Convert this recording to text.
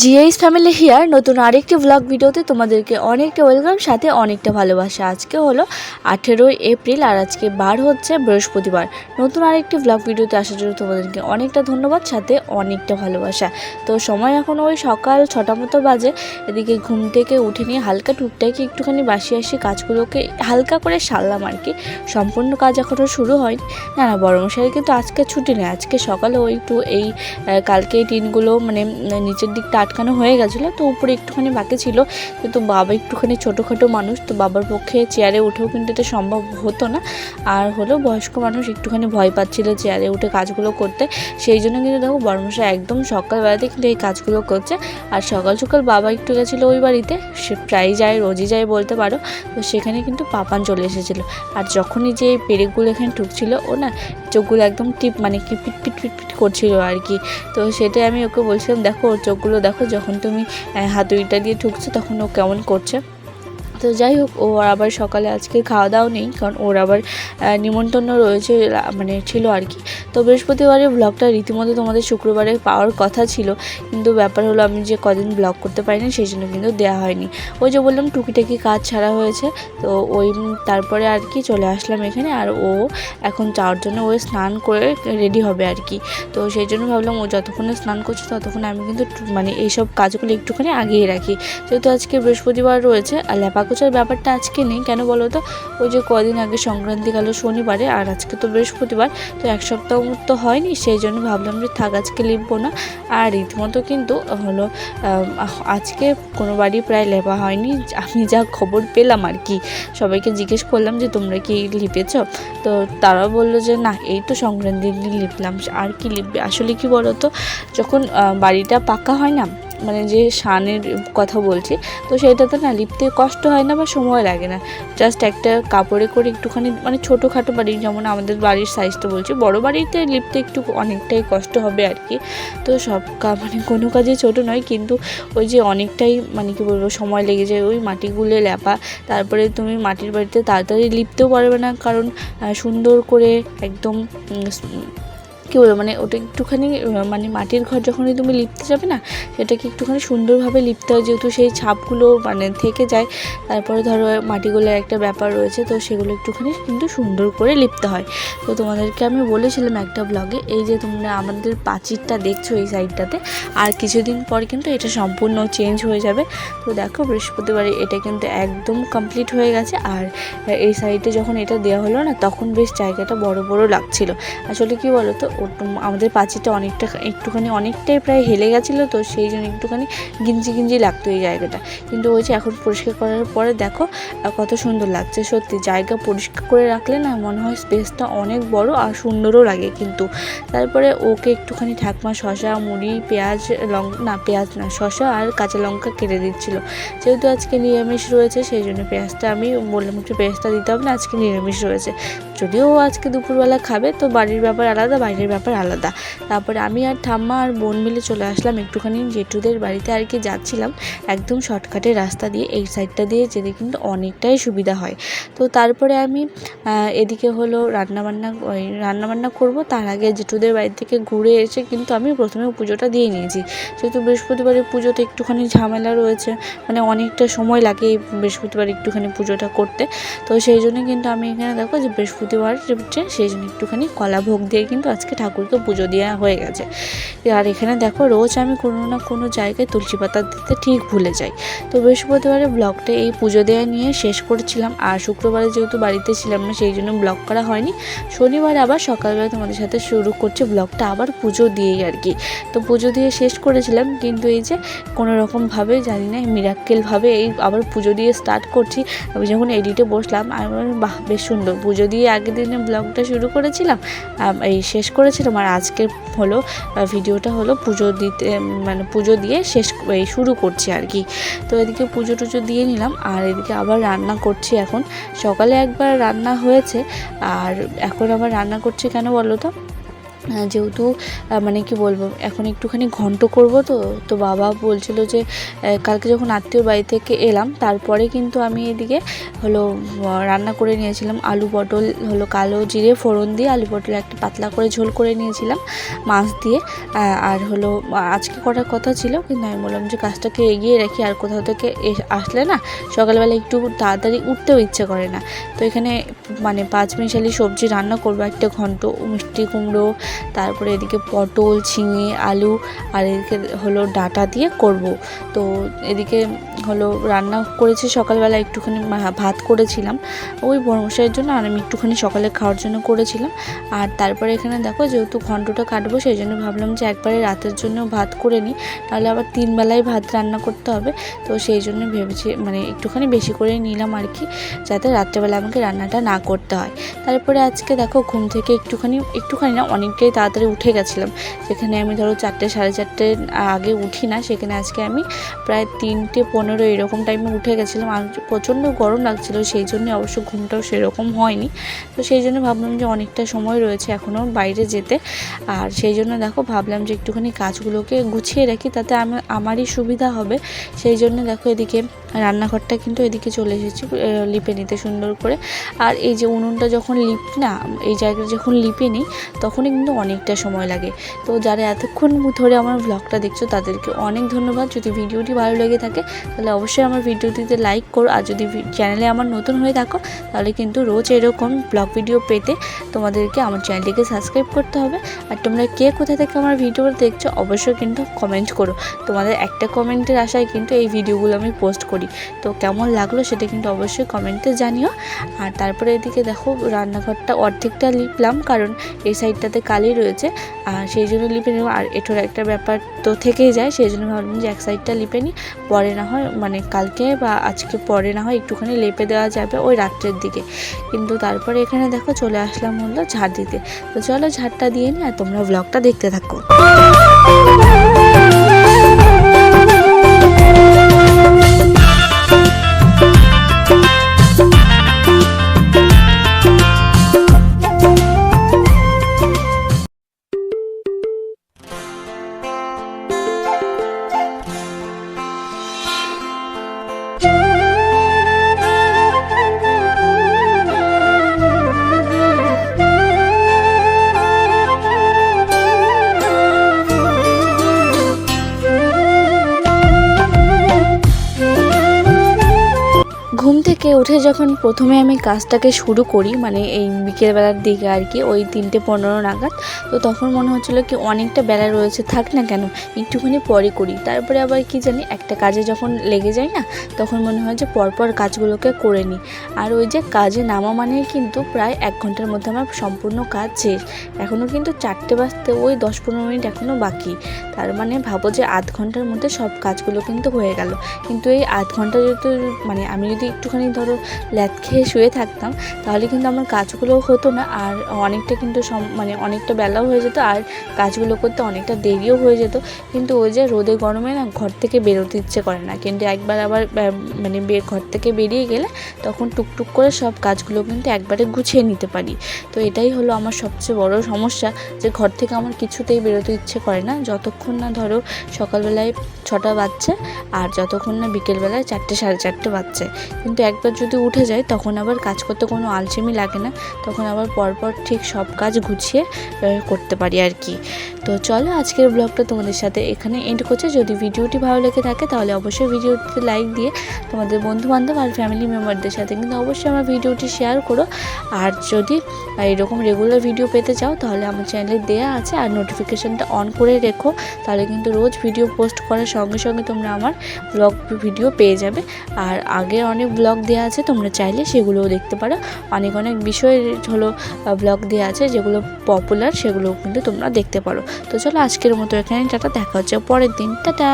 জিএইস family here নতুন আরেকটি blog ভিডিওতে তোমাদেরকে অনেকটা ওয়েলকাম সাথে অনেকটা ভালোবাসা। আজকে হলো আঠেরোই এপ্রিল আর আজকে বার হচ্ছে বৃহস্পতিবার। নতুন আরেকটি ব্লগ ভিডিওতে আসার জন্য তোমাদেরকে অনেকটা ধন্যবাদ, সাথে অনেকটা ভালোবাসা। তো সময় এখন ওই সকাল ছটা মতো বাজে, এদিকে ঘুম থেকে উঠে নিয়ে হালকা টুকটাকি একটুখানি বাসি আসি, কাজগুলোকে হালকা করে সারলাম আর কি। সম্পূর্ণ কাজ এখনও শুরু হয়নি। না না, বড় মশাই কিন্তু আজকে ছুটি নেই। আজকে সকালে ওই একটু এই কালকে এই টিনগুলো মানে নিচের দিকটা আটকানো হয়ে গেছিল, তো উপরে একটুখানি বাকি ছিল। কিন্তু বাবা একটুখানি ছোটোখাটো মানুষ, তো বাবার পক্ষে চেয়ারে উঠেও কিন্তু এটা সম্ভব হতো না। আর হলো বয়স্ক মানুষ একটুখানি ভয় পাচ্ছিলো চেয়ারে উঠে কাজগুলো করতে। সেই জন্য কিন্তু দেখো বড়মশাই একদম সকালবেলাতে কিন্তু এই কাজগুলো করছে। আর সকাল সকাল বাবা একটু গেছিল ওই বাড়িতে, সে প্রায় যায়, রোজই যায় বলতে পারো। তো সেখানে কিন্তু পাপান চলে এসেছিল। আর যখনই যে এই পেরেকগুলো এখানে ঢুকছিল, ও না চোখগুলো একদম টিপ মানে কি পিট পিট পিট পিট করছিল আর কি। তো সেটাই আমি ওকে বলছিলাম, দেখো, ওর চোখগুলো দেখো যখন তুমি হাতুড়িটা দিয়ে ঠুকছো তখন ও কেমন করছে? তো যাই হোক, ও আবার সকালে আজকে খাওয়া দাওয়া নেই, কারণ ওর আবার নিমন্ত্রণ রয়েছে মানে ছিল আর কি। তো বৃহস্পতিবারের ব্লগটা রীতিমতো তোমাদের শুক্রবারে পাওয়ার কথা ছিল, কিন্তু ব্যাপার হলো আমি যে কদিন ব্লগ করতে পারিনি, সেই জন্য কিন্তু দেওয়া হয়নি। ওই যে বললাম, টুকিটাকি কাজ ছাড়া হয়েছে, তো ওই তারপরে আর কি চলে আসলাম এখানে, আর ও এখন যাওয়ার জন্য ও স্নান করে রেডি হবে আর কি। তো সেই জন্য ভাবলাম, ও যতক্ষণে স্নান করছে, ততক্ষণে আমি কিন্তু মানে এইসব কাজগুলো একটুখানি আগিয়ে রাখি। যেহেতু আজকে বৃহস্পতিবার রয়েছে, আর লেপাকোচার ব্যাপারটা আজকে নেই। কেন বলো তো? ওই যে কদিন আগে সংক্রান্তি গেল শনিবারে, আর আজকে তো বৃহস্পতিবার, তো এক সপ্তাহ তো হয়নি, সেই জন্য ভাবলাম যে থাক, আজকে লিখব না। আর রীতিমতো কিন্তু হলো আজকে কোনো বাড়ি প্রায় লেপা হয়নি। আমি যা খবর পেলাম আর কি, সবাইকে জিজ্ঞেস করলাম যে তোমরা কি লিপেছ? তো তারা বলল যে না, এই তো সংক্রান্তির দিন লিপলাম। আর কি লিপবে? আসলে কি বলো তো? যখন বাড়িটা পাকা হয় না মানে যে শানের কথা বলছি, তো সেটাতে না লিপতে কষ্ট হয় না বা সময় লাগে না। জাস্ট একটা কাপড়ে করে একটুখানি মানে ছোটোখাটো বাড়ি, যেমন আমাদের বাড়ির সাইজটা বলছি, বড় বাড়িতে লিপতে একটু অনেকটাই কষ্ট হবে আর কি। তো সব মানে কোনো কাজে ছোট নয়, কিন্তু ওই যে অনেকটাই মানে কি বলব, সময় লেগে যায়, ওই মাটিগুলো লেপা তারপরে তুমি মাটির বাড়িতে তাড়াতাড়ি লিপতেও পারবে না, কারণ সুন্দর করে একদম কী বলব মানে ওটা একটুখানি মানে মাটির ঘর যখনই তুমি লিপতে যাবে না, সেটাকে একটুখানি সুন্দরভাবে লিপতে হয়, যেহেতু সেই ছাপগুলো মানে থেকে যায়। তারপরে ধরো মাটিগুলোর একটা ব্যাপার রয়েছে, তো সেগুলো একটুখানি কিন্তু সুন্দর করে লিপতে হয়। তো তোমাদেরকে আমি বলেছিলাম একটা ব্লগে এই যে তোমরা আমাদের পাঁচিরটা দেখছ এই সাইডটাতে আর কিছুদিন পর কিন্তু এটা সম্পূর্ণ চেঞ্জ হয়ে যাবে। তো দেখো, বৃহস্পতিবারে এটা কিন্তু একদম কমপ্লিট হয়ে গেছে, আর এই সাইডে যখন এটা দেওয়া হলো না, তখন বেশ জায়গাটা বড় বড় লাগছিল। আসলে কি বলো তো আমাদের পাঁচিরটা অনেকটা একটুখানি অনেকটাই প্রায় হেলে গেছিল তো সেই জন্য একটুখানি গিঞ্জি গিঞ্জি লাগতো এই জায়গাটা। কিন্তু ওই যে এখন পরিষ্কার করার পরে দেখো কত সুন্দর লাগছে সত্যি। জায়গা পরিষ্কার করে রাখলে না মনে হয় স্পেসটা অনেক বড় আর সুন্দরও লাগে কিন্তু। তারপরে ওকে একটুখানি ঠাকমা শশা মুড়ি, পেঁয়াজ লঙ্কা না পেঁয়াজ না শশা আর কাঁচা লঙ্কা কেটে দিচ্ছিল। যেহেতু আজকে নিরামিষ রয়েছে, সেই জন্য পেঁয়াজটা আমি বললাম একটু পেঁয়াজটা দিতে হবে না, আজকে নিরামিষ রয়েছে। যদিও আজকে দুপুরবেলা খাবে, তো বাড়ির ব্যাপার আলাদা, বাইরের ব্যাপার আলাদা। তারপরে আমি আর ঠাম্মা আর বোন মিলে চলে আসলাম একটুখানি জেঠুদের বাড়িতে আর কি যাচ্ছিলাম একদম শর্টকাটের রাস্তা দিয়ে, এই সাইডটা দিয়ে যেতে কিন্তু অনেকটাই সুবিধা হয়। তো তারপরে আমি এদিকে হলো রান্নাবান্না রান্নাবান্না করব, তার আগে জেঠুদের বাড়ি থেকে ঘুরে এসে কিন্তু আমি প্রথমে পুজোটা দিয়ে নিয়েছি। যেহেতু বৃহস্পতিবারের পুজোতে একটুখানি ঝামেলা রয়েছে মানে অনেকটা সময় লাগে এই বৃহস্পতিবার একটুখানি পুজোটা করতে, তো সেই জন্য কিন্তু আমি এখানে দেখো যে বৃহস্পতিবার যে সেই জন্য একটুখানি কলা ভোগ দিয়ে কিন্তু আজকে ঠাকুরকে পুজো দেওয়া হয়ে গেছে। আর এখানে দেখো রোজ আমি কোনো না কোনো জায়গায় তুলসী পাতা দিতে ঠিক ভুলে যাই। তো বৃহস্পতিবারের ব্লগটা এই পুজো দেওয়া নিয়ে শেষ করছিলাম। আর শুক্রবারে যেহেতু বাড়িতে ছিলাম না সেই জন্য ব্লগ করা হয়নি। শনিবার আবার সকালবেলা তোমাদের সাথে শুরু করছি ব্লগটা আবার পুজো দিয়েই আর কি। তো পুজো দিয়ে শেষ করেছিলাম কিন্তু এই যে কোনো রকমভাবে জানি না মিরাক্কেলভাবে এই আবার পুজো দিয়ে স্টার্ট করছি। আমি যখন এডিটে বসলাম আমি বললাম, বাহ বেশ সুন্দর। পুজো দিয়ে আগের দিনে ব্লগটা শুরু করেছিলাম এই শেষ করেছিলাম আর আজকের হলো ভিডিওটা হলো পুজো দিতে মানে পুজো দিয়ে শেষ এই শুরু করছি আর কি। তো এদিকে পুজো টুজো দিয়ে নিলাম আর এদিকে আবার রান্না করছি এখন। সকালে একবার রান্না হয়েছে, আর এখন আবার রান্না করছি কেন বলো তো? যেহেতু মানে কি বলব, এখন একটুখানি ঘন্ট করব তো তো বাবা বলছিল যে কালকে যখন আত্মীয় বাড়ি থেকে এলাম, তারপরে কিন্তু আমি এদিকে হলো রান্না করে নিয়েছিলাম আলু পটল, হলো কালো জিরে, ফোড়ন দিয়ে আলু পটল একটা পাতলা করে ঝোল করে নিয়েছিলাম, মাছ দিয়ে। আর হলো আজকে করার কথা ছিল, কিন্তু আমি বললাম যে কাজটাকে এগিয়ে রাখি আর কোথাও থেকে আসলে না, সকালবেলা একটু তাড়াতাড়ি উঠতেও ইচ্ছে করে না। তো এখানে মানে পাঁচ মিশালি সবজি রান্না করব, একটা ঘন্ট, মিষ্টি কুমড়ো তারপরে এদিকে পটল, ঝিঙে, আলু আর এদিকে হলো ডাটা দিয়ে করব। তো এদিকে হলো রান্না করেছি সকালবেলা, একটুখানি ভাত করেছিলাম। ওই বড়মশাইয়ের জন্য আর আমি একটুখানি সকালে খাওয়ার জন্য করেছিলাম। আর তারপরে এখানে দেখো যেহেতু ঘন্টটা কাটবো, সেই জন্য ভাবলাম যে একবারে রাতের জন্য ভাত করে নিই। তাহলে আবার তিন বেলায় ভাত রান্না করতে হবে। তো সেই জন্য ভেবেছি মানে একটুখানি বেশি করে নিলাম আর কি, যাতে রাত্রেবেলা আমাকে রান্নাটা না করতে হয়। তারপরে আজকে দেখো ঘুম থেকে একটুখানি একটুখানি না, অনেকটাই তাড়াতাড়ি উঠে গেছিলাম। সেখানে আমি ধরো চারটে, সাড়ে চারটে আগে উঠি না, সেখানে আজকে আমি প্রায় তিনটে পনেরো এরকম টাইমে উঠে গেছিলাম। আর প্রচণ্ড গরম লাগছিল, সেই জন্য অবশ্য ঘুমটাও সেরকম হয়নি। তো সেই জন্য ভাবলাম যে অনেকটা সময় রয়েছে এখনও বাইরে যেতে। আর সেই জন্য দেখো ভাবলাম যে একটুখানি কাজগুলোকে গুছিয়ে রাখি, তাতে আমার আমারই সুবিধা হবে। সেই জন্য দেখো এদিকে রান্নাঘরটা কিন্তু এদিকে চলে এসেছি লিপে নিতে সুন্দর করে। আর এই যে উনুনটা যখন লিপ, না, এই জায়গাটা যখন লিপে নিই, তখনই কিন্তু অনেকটা সময় লাগে। তো যারা এতক্ষণ ধরে আমার ব্লগটা দেখছ, তাদেরকে অনেক ধন্যবাদ। যদি ভিডিওটি ভালো লেগে থাকে, তাহলে অবশ্যই আমার ভিডিওটিতে লাইক করো। আর যদি চ্যানেলে আমার নতুন হয়ে থাকো, তাহলে কিন্তু রোজ এরকম ব্লগ ভিডিও পেতে তোমাদেরকে আমার চ্যানেলটিকে সাবস্ক্রাইব করতে হবে। আর তোমরা কে কোথা থেকে আমার ভিডিও দেখছ, অবশ্যই কিন্তু কমেন্ট করো। তোমাদের একটা কমেন্টের আশায় কিন্তু এই ভিডিওগুলো আমি পোস্ট করি। তো কেমন লাগল সেটা কিন্তু অবশ্যই কমেন্টে জানিও। আর তারপরে এদিকে দেখো, রান্নাঘরটা অর্ধেকটা লিপলাম, কারণ এই সাইডটাতে কালি রয়েছে। আর সেই জন্য লিপে নেব আর এটার একটা ব্যাপার তো থেকেই যায়, সেই জন্য ভাবলাম যে এক সাইডটা লিপে নিই। পরে না হয় মানে কালকে বা আজকে পরে না হয় একটুখানি লেপে দেওয়া যাবে ওই রাত্রের দিকে। কিন্তু তারপরে এখানে দেখো চলে আসলাম হলো ঝাড় দিতে। তো চলো ঝাড়টা দিয়ে নি আর তোমরা ব্লগটা দেখতে থাকো। ঘুম থেকে উঠে যখন প্রথমে আমি কাজটাকে শুরু করি মানে এই বিকেলবেলার দিকে আর কি, ওই তিনটে পনেরো নাগাদ, তো তখন মনে হচ্ছিল কি অনেকটা বেলা রয়েছে, থাক না কেন, একটুখানি পরে করি। তারপরে আবার কি জানি, একটা কাজে যখন লেগে যায় না, তখন মনে হয় যে পরপর কাজগুলোকে করে নিই। আর ওই যে কাজে নামা মানেই কিন্তু প্রায় এক ঘণ্টার মধ্যে আমার সম্পূর্ণ কাজ শেষ। এখনও কিন্তু চারটে বাজতে ওই দশ পনেরো মিনিট এখনও বাকি। তার মানে ভাবো যে আধ ঘণ্টার মধ্যে সব কাজগুলো কিন্তু হয়ে গেল। কিন্তু এই আধ ঘণ্টা যেহেতু মানে আমি যদি একটুখানি ধরো ল্যাদ খেয়ে শুয়ে থাকতাম, তাহলে কিন্তু আমার কাজগুলোও হতো না। আর অনেকটা কিন্তু সম- মানে অনেকটা বেলাও হয়ে যেত, আর কাজগুলো করতে অনেকটা দেরিও হয়ে যেত। কিন্তু ওই যে রোদে গরমে না ঘর থেকে বেরোতে ইচ্ছে করে না। কিন্তু একবার আবার মানে ঘর থেকে বেরিয়ে গেলে তখন টুকটুক করে সব কাজগুলো কিন্তু একবারে গুছিয়ে নিতে পারি। তো এটাই হলো আমার সবচেয়ে বড় সমস্যা, যে ঘর থেকে আমার কিছুতেই বেরোতে ইচ্ছে করে না। যতক্ষণ না ধরো সকালবেলায় ছটা বাজছে, আর যতক্ষণ না বিকেলবেলায় চারটে, সাড়ে চারটে বাজছে। কিন্তু একবার যদি উঠে যায়, তখন আবার কাজ করতে কোনো আলসেমি লাগে না। তখন আবার পরপর ঠিক সব কাজ গুছিয়ে করতে পারি আর কি। তো চলো আজকের ব্লগটা তোমাদের সাথে এখানে এন্ড করছে। যদি ভিডিওটি ভালো লেগে থাকে তাহলে অবশ্যই ভিডিওটিতে লাইক দিয়ে তোমাদের বন্ধু বান্ধব আর ফ্যামিলি মেম্বারদের সাথে কিন্তু অবশ্যই আমার ভিডিওটি শেয়ার করো। আর যদি এরকম রেগুলার ভিডিও পেতে চাও তাহলে আমার চ্যানেলে দেওয়া আছে আর নোটিফিকেশানটা অন করে রেখো। তাহলে কিন্তু রোজ ভিডিও পোস্ট করার সঙ্গে সঙ্গে তোমরা আমার ব্লগ ভিডিও পেয়ে যাবে। আর আগে অনেক ব্লগ দেওয়া আছে, তোমরা চাইলে সেগুলোও দেখতে পারো। অনেক অনেক বিষয়ের হলো ব্লগ দেওয়া আছে যেগুলো পপুলার সেগুলোও কিন্তু তোমরা দেখতে পারো। তো চলো আজকের মতো এখানে টাটা দেখা হচ্ছে পরের দিন। টাটা!